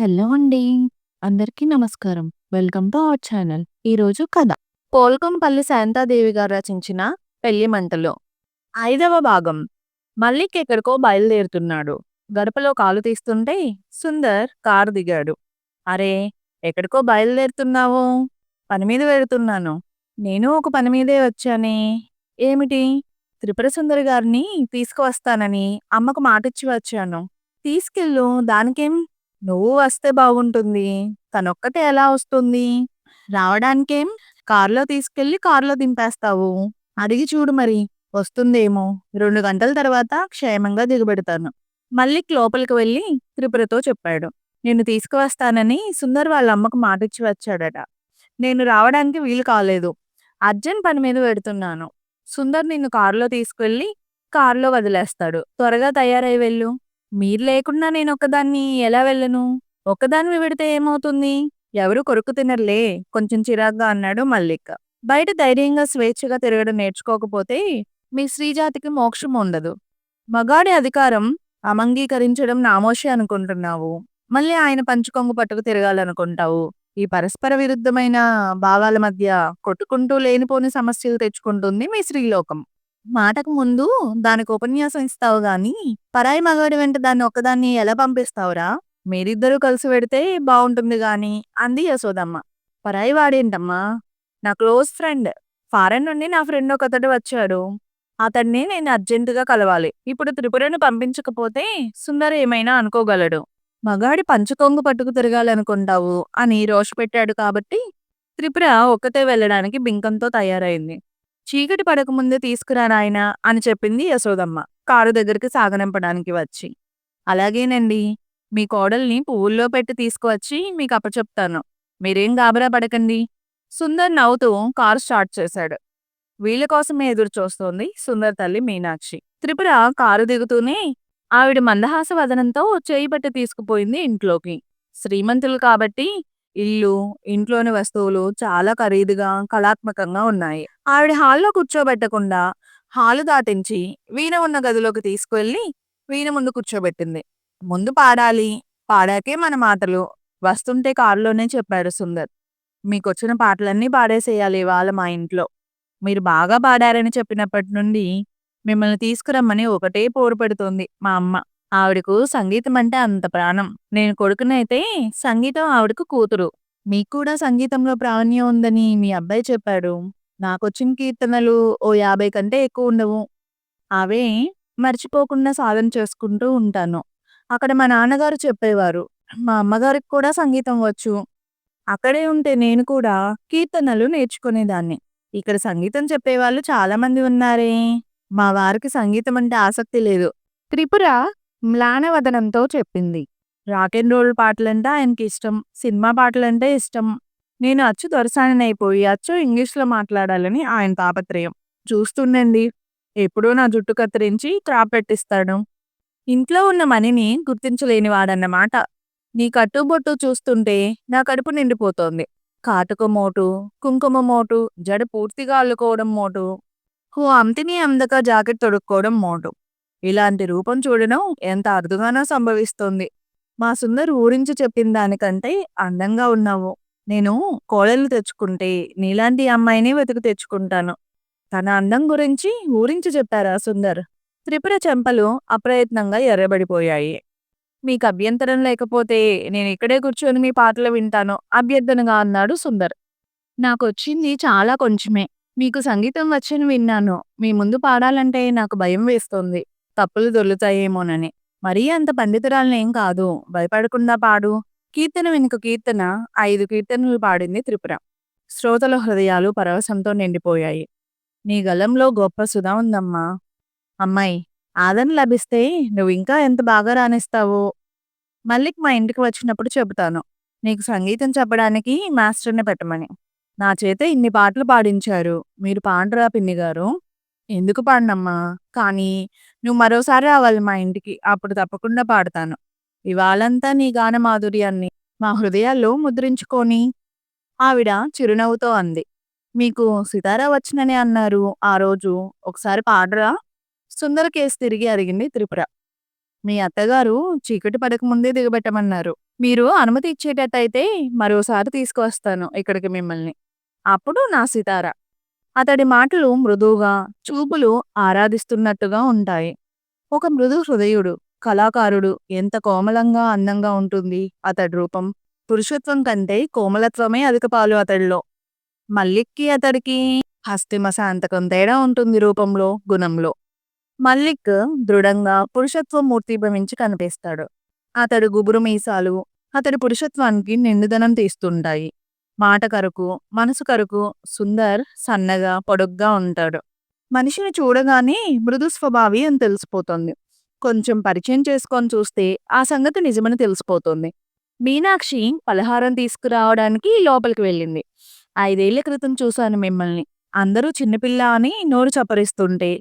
Hello అండి. అందరికీ నమస్కారం. Welcome to our channel. ఈరోజు కథ. పోల్కంపల్లి శాంతాదేవి గారు రచించిన పెళ్ళి మంటలు. ఐదవ భాగం. మల్లిక్ ఎక్కడికో బయలుదేరుతున్నాడు. గడపలో కాలు తీస్తుంటే సుందర్ కారు దిగాడు. అరే! ఎక్కడికో బయలుదేరుతున్నావు? పని మీద వెళుతున్నాను నేను ఒక పని మీదే వచ్చానే. ఏమిటి? త్రిపుర సుందరి గారిని తీసుకువస్తానని అమ్మకు మాటిచ్చి వచ్చాను. తీసుకెళ్ళు దానికేం? నువ్వు వస్తే బాగుంటుంది. తనొక్కతే ఎలా వస్తుంది? రావడానికేం? కారులో తీసుకెళ్ళి కారులో దింపేస్తావు. అడిగి చూడు మరి. వస్తుందేమో. రెండు గంటల తర్వాత క్షేమంగా దిగబెడతాను. మల్లిక్ లోపలికి వెళ్ళి త్రిపురతో చెప్పాడు. నిన్ను తీసుకువస్తానని సుందర్ వాళ్ళ అమ్మకు మాటిచ్చి వచ్చాడట. నేను రావడానికి వీలు కాలేదు. అర్జెంట్ పని మీద పెడుతున్నాను సుందర్ నిన్ను కారులో తీసుకెళ్ళి కారులో వదిలేస్తాడు. త్వరగా తయారై వెళ్ళు. మీరు లేకుండా నేను ఒకదాన్ని ఎలా వెళ్ళను? ఒక్కదాన్ని వెడితే ఏమవుతుంది? ఎవరూ కొరుకు తినర్లే కొంచెం చిరాగ్గా అన్నాడు మల్లిక్. బయట ధైర్యంగా స్వేచ్ఛగా తిరగడం నేర్చుకోకపోతే మీ స్త్రీజాతికి మోక్షం ఉండదు. మగాడి అధికారం అమంగీకరించడం నామోషి అనుకుంటున్నావు. మళ్ళీ ఆయన పంచుకొంగు పట్టుకు తిరగాలనుకుంటావు. ఈ పరస్పర విరుద్ధమైన భావాల మధ్య కొట్టుకుంటూ లేనిపోని సమస్యలు తెచ్చుకుంటుంది మీ స్త్రీలోకం. మాటకు ముందు దానికి ఉపన్యాసం ఇస్తావు గాని, పరాయి మగాడి వెంట దాన్ని ఒక్కదాన్ని ఎలా పంపిస్తావురా? మీరిద్దరూ కలిసి పెడితే బాగుంటుంది గాని అంది యశోదమ్మ. పరాయి వాడేంటమ్మా? నా క్లోజ్ ఫ్రెండ్. ఫారెన్ నుండి నా ఫ్రెండ్ ఒకతడు వచ్చాడు. అతడ్ని నేను అర్జెంటుగా కలవాలి. ఇప్పుడు త్రిపురను పంపించకపోతే సుందర ఏమైనా అనుకోగలడు. మగాడి పంచకొంగు పట్టుకు తిరగాలనుకుంటావు అని రోషపెట్టాడు కాబట్టి త్రిపుర ఒక్కతే వెళ్ళడానికి బింకంతో తయారైంది. చీకటి పడకముందే తీసుకురా నాయనా అని చెప్పింది యశోదమ్మ కారు దగ్గరికి సాగనంపడానికి వచ్చి. అలాగేనండి. మీ కోడల్ని పువ్వుల్లో పెట్టి తీసుకువచ్చి మీకు అప్పచెప్తాను. మీరేం గాబరా పడకండి. సుందర్ నవ్వుతూ కారు స్టార్ట్ చేశాడు. వీళ్ళ కోసమే ఎదురు చూస్తోంది సుందర్ తల్లి మీనాక్షి. త్రిపుర కారు దిగుతూనే ఆవిడ మందహాస వదనంతో చేయి పట్టి తీసుకుపోయింది ఇంట్లోకి. శ్రీమంతులు కాబట్టి ఇల్లు, ఇంట్లోని వస్తువులు చాలా ఖరీదుగా, కళాత్మకంగా ఉన్నాయి. ఆవిడ హాల్లో కూర్చోబెట్టకుండా హాలు దాటించి వీణ ఉన్న గదిలోకి తీసుకువెళ్ళి వీణ ముందు కూర్చోబెట్టింది. ముందు పాడాలి. పాడాకే మన మాటలు. వస్తుంటే కారులోనే చెప్పాడు సుందర్. మీకొచ్చిన పాటలన్నీ పాడేసేయాలి ఇవాళ మా ఇంట్లో. మీరు బాగా పాడారని చెప్పినప్పటి నుండి మిమ్మల్ని తీసుకురమ్మని ఒకటే పోరు పెడుతోంది మా అమ్మ. ఆవిడకు సంగీతం అంటే అంత ప్రాణం. నేను కొడుకునైతే సంగీతం ఆవిడకు కూతురు. మీకు కూడా సంగీతంలో ప్రావీణ్యం ఉందని మీ అబ్బాయి చెప్పాడు. నాకొచ్చిన కీర్తనలు ఓ యాభై కంటే ఎక్కువ ఉండవు అవే మర్చిపోకుండా సాధన చేసుకుంటూ ఉంటాను. అక్కడ మా నాన్నగారు చెప్పేవారు. మా అమ్మగారికి కూడా సంగీతం వచ్చు. అక్కడే ఉంటే నేను కూడా కీర్తనలు నేర్చుకునేదాన్ని. ఇక్కడ సంగీతం చెప్పేవాళ్ళు చాలామంది ఉన్నారే. మా వారికి సంగీతం అంటే ఆసక్తి లేదు. త్రిపుర మ్లానవదనంతో చెప్పింది. రాకెన్ రోల్ పాటలంటే ఆయనకి ఇష్టం. సినిమా పాటలంటే ఇష్టం. నేను అచ్చు దొరసానైపోయి అచ్చు ఇంగ్లీష్‌లో మాట్లాడాలని ఆయన తాపత్రయం. చూస్తుండండి. ఎప్పుడూ నా జుట్టు కత్తిరించి క్రాప్ పెట్టిస్తాడు. ఇంట్లో ఉన్న మనిని గుర్తించలేనివాడన్నమాట. నీ కట్టుబొట్టు చూస్తుంటే నా కడుపు నిండిపోతోంది. కాటుక మోటు, కుంకుమ మోటు, జడ పూర్తిగా అల్లుకోవడం మోటు. ఓ అంతిని అందక జాకెట్ తొడుక్కోవడం మోటు. ఇలాంటి రూపం చూడడం ఎంత అరుదుగానో సంభవిస్తోంది. మా సుందర్ ఊరించి చెప్పిన దానికంటే అందంగా ఉన్నావు. నేను కోడలు తెచ్చుకుంటే నీలాంటి అమ్మాయిని వెతుకు తెచ్చుకుంటాను. తన అందం గురించి ఊరించి చెప్పారా సుందర్? త్రిపుర చెంపలు అప్రయత్నంగా ఎర్రబడిపోయాయి. మీకు అభ్యంతరం లేకపోతే నేను ఇక్కడే కూర్చొని మీ పాటలు వింటాను అభ్యర్థనగా అన్నాడు సుందర్. నాకొచ్చింది చాలా కొంచెమే. మీకు సంగీతం వచ్చని విన్నాను. మీ ముందు పాడాలంటే నాకు భయం వేస్తోంది. తప్పులు దొర్లుతాయేమోనని. మరీ అంత పండితురాలనేం కాదు. భయపడకుండా పాడు. కీర్తన వెనుక కీర్తన ఐదు కీర్తనలు పాడింది త్రిపుర. శ్రోతల హృదయాలు పరవశంతో నిండిపోయాయి. నీ గలంలో గొప్ప సుధ ఉందమ్మా! అమ్మాయి ఆదరణ లభిస్తే నువ్వు ఇంకా ఎంత బాగా రాణిస్తావో! మల్లిక్ మా ఇంటికి వచ్చినప్పుడు చెబుతాను. నీకు సంగీతం చెప్పడానికి మాస్టర్‌ని పెట్టమని. నా చేత ఇన్ని పాటలు పాడించారు. మీరు పాండురా పిన్ని గారు ఎందుకు పాడనమ్మా! కానీ నువ్వు మరోసారి రావాలి మా ఇంటికి. అప్పుడు తప్పకుండా పాడతాను. ఇవాళంతా నీ గాన మాధుర్యాన్ని మా హృదయాల్లో ముద్రించుకోని. ఆవిడ చిరునవ్వుతో అంది. మీకు సితారా వచ్చిననే అన్నారు ఆ రోజు. ఒకసారి పాడరా? సుందర కేసు తిరిగి అడిగింది త్రిపుర. మీ అత్తగారు చీకటి పడకముందే దిగబెట్టమన్నారు. మీరు అనుమతి ఇచ్చేటట్టయితే మరోసారి తీసుకువస్తాను ఇక్కడికి మిమ్మల్ని. అప్పుడు నా సితార. అతడి మాటలు మృదువుగా, చూపులు ఆరాధిస్తున్నట్టుగా ఉంటాయి. ఒక మృదు హృదయుడు, కళాకారుడు ఎంత కోమలంగా, అందంగా ఉంటుంది అతడి రూపం. పురుషత్వం కంటే కోమలత్వమే అధిక పాలు అతడిలో. మల్లిక్కి అతడికి హస్తిమ శాంతకం తేడా ఉంటుంది రూపంలో, గుణంలో. మల్లిక్ దృఢంగా పురుషత్వం మూర్తిభవించి కనిపిస్తాడు. అతడు గుబురు మీసాలు అతడి పురుషత్వానికి నిండుదనం తీస్తుంటాయి. మాట కరకు, మనసు కరకు సుందర్ సన్నగా, పొడుగ్గా ఉంటాడు. మనిషిని చూడగానే మృదు స్వభావి అని తెలిసిపోతుంది. కొంచెం పరిచయం చేసుకొని చూస్తే ఆ సంగతి నిజమని తెలిసిపోతుంది. మీనాక్షి పలహారం తీసుకురావడానికి లోపలికి వెళ్ళింది. ఐదేళ్ళ క్రితం చూశాను మిమ్మల్ని. అందరూ చిన్నపిల్ల అని నోరు చపరిస్తుంటే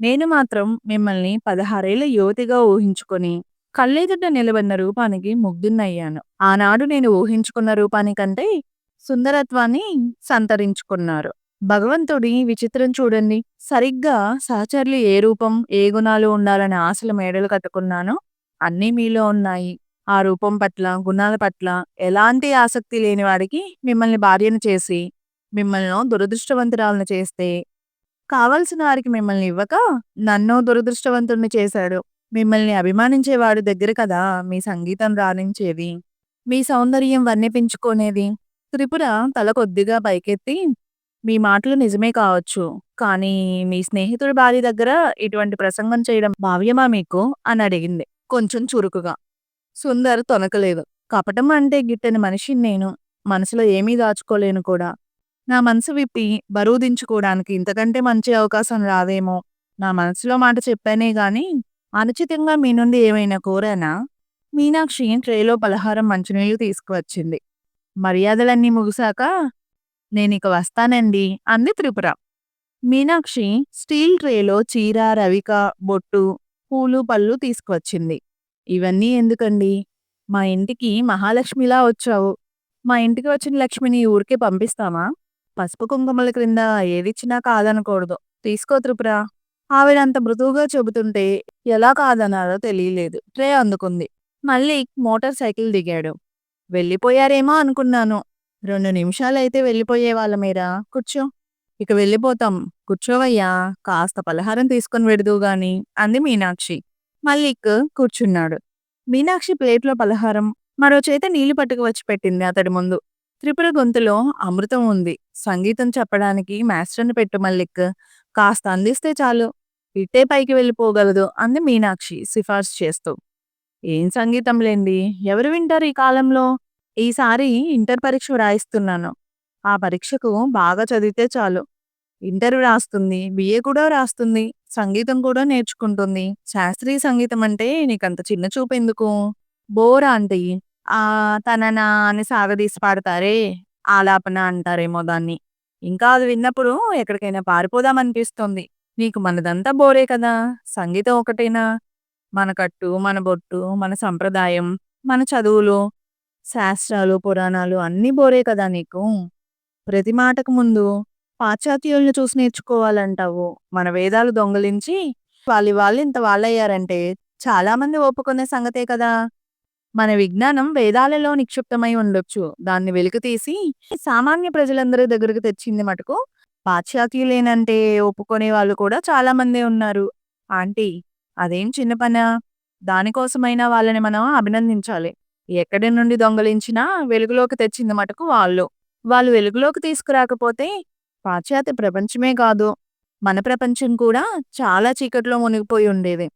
నేను మాత్రం మిమ్మల్ని పదహారేళ్ళ యువతిగా ఊహించుకొని, కళ్ళెదుట నిలబడిన రూపానికి ముగ్ధున్నయ్యాను. ఆనాడు నేను ఊహించుకున్న రూపానికంటే సుందరత్వాన్ని సంతరించుకున్నారు. భగవంతుడి విచిత్రం చూడండి. సరిగ్గా సహచరులు ఏ రూపం, ఏ గుణాలు ఉండాలని ఆశలు మేడలు కట్టుకున్నానో అన్నీ మీలో ఉన్నాయి. ఆ రూపం పట్ల, గుణాల పట్ల ఎలాంటి ఆసక్తి లేని వాడికి మిమ్మల్ని భార్యను చేసి, మిమ్మల్ని దురదృష్టవంతురాలను చేస్తే, కావలసిన వారికి మిమ్మల్ని ఇవ్వక నన్నో దురదృష్టవంతుడిని చేశాడు. మిమ్మల్ని అభిమానించేవాడు దగ్గర కదా మీ సంగీతం రాణించేది. మీ సౌందర్యం వర్ణిపించుకునేది. త్రిపుర తల కొద్దిగా పైకెత్తి, మీ మాటలు నిజమే కావచ్చు. కానీ మీ స్నేహితుడి భార్య దగ్గర ఇటువంటి ప్రసంగం చేయడం భావ్యమా మీకు? అని అడిగింది కొంచెం చురుకుగా. సుందర్ తొనకలేదు కపటం అంటే గిట్టని మనిషిని నేను. మనసులో ఏమీ దాచుకోలేను కూడా. నా మనసు విప్పి బరువు దించుకోవడానికి ఇంతకంటే మంచి అవకాశం రాదేమో. నా మనసులో మాట చెప్పానే గాని అనుచితంగా మీ నుండి ఏమైనా కోరానా? మీనాక్షి ట్రేలో పలహారం, మంచినీళ్ళు తీసుకువచ్చింది. మర్యాదలన్నీ ముగిసాక నేనిక వస్తానండి అంది త్రిపుర. మీనాక్షి స్టీల్ ట్రేలో చీర, రవిక, బొట్టు, పూలు, పళ్ళు తీసుకువచ్చింది. ఇవన్నీ ఎందుకండి? మా ఇంటికి మహాలక్ష్మిలా వచ్చావు. మా ఇంటికి వచ్చిన లక్ష్మిని ఊరికే పంపిస్తామా? పసుపు కుంకుమల క్రింద ఏదిచ్చినా కాదనకూడదు. తీసుకో త్రిపుర. ఆవిడ అంత మృదువుగా చెబుతుంటే ఎలా కాదనాలో తెలియలేదు. ట్రే అందుకుంది. మళ్ళీ మోటార్ సైకిల్ దిగాడు. వెళ్ళిపోయారేమో అనుకున్నాను. రెండు నిమిషాలైతే వెళ్ళిపోయేవాళ్ళమేరా. కూర్చో. ఇక వెళ్ళిపోతాం. కూర్చోవయ్యా. కాస్త పలహారం తీసుకొని పెడదు గాని అంది మీనాక్షి. మల్లిక్ కూర్చున్నాడు. మీనాక్షి ప్లేట్లో పలహారం, మరో చేత నీళ్ళు పట్టుకు వచ్చి పెట్టింది అతడి ముందు. త్రిపుర గొంతులో అమృతం ఉంది. సంగీతం చెప్పడానికి మాస్టర్ని పెట్టు మల్లిక్. కాస్త అందిస్తే చాలు. ఇట్టే పైకి వెళ్ళిపోగలదు అంది మీనాక్షి సిఫార్సు చేస్తూ. ఏం సంగీతం లేండి. ఎవరు వింటారు ఈ కాలంలో? ఈసారి ఇంటర్ పరీక్ష వ్రాయిస్తున్నాను. ఆ పరీక్షకు బాగా చదివితే చాలు. ఇంటర్ రాస్తుంది. బిఏ కూడా రాస్తుంది. సంగీతం కూడా నేర్చుకుంటుంది. శాస్త్రీయ సంగీతం అంటే నీకంత చిన్న చూపు ఎందుకు బోర్ ఆంటీ. ఆ తననా అని సాగదీసి పాడతారే ఆలాపన అంటారేమో దాన్ని. ఇంకా అది విన్నప్పుడు ఎక్కడికైనా పారిపోదామనిపిస్తోంది. నీకు మనదంతా బోరే కదా! సంగీతం ఒకటేనా? మన కట్టు, మన బొట్టు, మన సంప్రదాయం, మన చదువులు, శాస్త్రాలు, పురాణాలు అన్నీ బోరే కదా నీకు? ప్రతి మాటకు ముందు పాశ్చాత్యుల్ని చూసి నేర్చుకోవాలంటావు. మన వేదాలు దొంగిలించి వాళ్ళివాళ్ళు ఇంత వాళ్ళయ్యారంటే చాలామంది ఒప్పుకునే సంగతే కదా! మన విజ్ఞానం వేదాలలో నిక్షిప్తమై ఉండొచ్చు. దాన్ని వెలికితీసి సామాన్య ప్రజలందరి దగ్గరకు తెచ్చింది మటుకు పాశ్చాత్యులేనంటే ఒప్పుకునే వాళ్ళు కూడా చాలామందే ఉన్నారు. ఆంటీ అదేం చిన్న పనా? దానికోసమైనా వాళ్ళని మనం అభినందించాలి. ఎక్కడి నుండి దొంగిలించినా వెలుగులోకి తెచ్చింది మటుకు వాళ్ళు. వాళ్ళు వెలుగులోకి తీసుకురాకపోతే పాశ్చాత్య ప్రపంచమే కాదు, మన ప్రపంచం కూడా చాలా చీకట్లో మునిగిపోయి ఉండేది.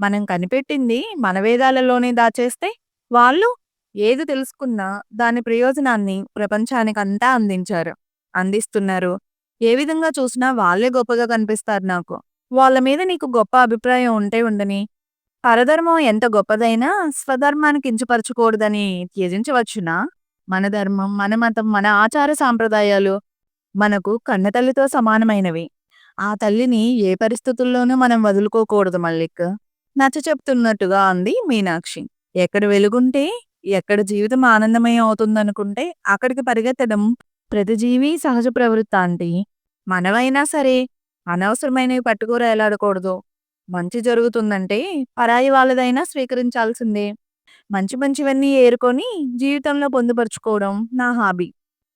మనం కనిపెట్టింది మన వేదాలలోనే దాచేస్తే వాళ్ళు ఏది తెలుసుకున్నా దాని ప్రయోజనాన్ని ప్రపంచానికంతా అందించారు. అందిస్తున్నారు. ఏ విధంగా చూసినా వాళ్ళే గొప్పగా కనిపిస్తారు నాకు. వాళ్ళ మీద నీకు గొప్ప అభిప్రాయం ఉంటే ఉండని. పరధర్మం ఎంత గొప్పదైనా స్వధర్మాన్ని కించపరచకూడదని త్యజించవచ్చునా? మన ధర్మం, మన మతం, మన ఆచార సాంప్రదాయాలు మనకు కన్నతల్లితో సమానమైనవి. ఆ తల్లిని ఏ పరిస్థితుల్లోనూ మనం వదులుకోకూడదు మల్లిక్. నచ్చచెప్తున్నట్టుగా అంది మీనాక్షి. ఎక్కడ వెలుగుంటే, ఎక్కడ జీవితం ఆనందమయం అవుతుందనుకుంటే అక్కడికి పరిగెత్తడం ప్రతి జీవి సహజ ప్రవృత్తి మనవైనా సరే అనవసరమైనవి పట్టుకూర ఎలాడకూడదు మంచి జరుగుతుందంటే పరాయి వాళ్ళదైనా స్వీకరించాల్సిందే. మంచి మంచివన్నీ ఏరుకొని జీవితంలో పొందుపరుచుకోవడం నా హాబీ.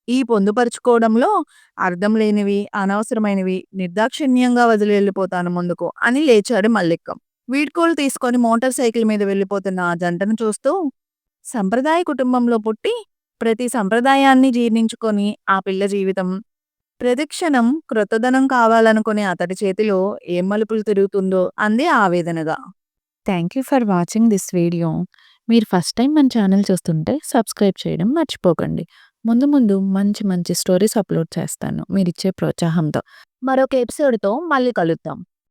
ఈ పొందుపరుచుకోవడంలో అర్థం లేనివి, అనవసరమైనవి నిర్దాక్షిణ్యంగా వదిలి వెళ్ళిపోతాను ముందుకు అని లేచాడు మల్లిక్కం వీడ్కోలు తీసుకొని మోటార్ సైకిల్ మీద వెళ్ళిపోతున్న ఆ జంటను చూస్తూ సంప్రదాయ కుటుంబంలో పుట్టి ప్రతి సంప్రదాయాన్ని జీర్ణించుకొని ఆ పిల్ల జీవితం ప్రతిక్షణం క్రొత్తదనం కావాలనుకునే అతడి చేతిలో ఏం మలుపులు తిరుగుతుందో అంది ఆవేదనగా. Thank you for watching this video. మీరు ఫస్ట్ టైం మన ఛానల్ చూస్తుంటే సబ్స్క్రైబ్ చేయడం మర్చిపోకండి. ముందు ముందు మంచి మంచి స్టోరీస్ అప్లోడ్ చేస్తాను మీరిచ్చే ప్రోత్సాహంతో. మరొక ఎపిసోడ్‌తో మళ్ళీ కలుద్దాం.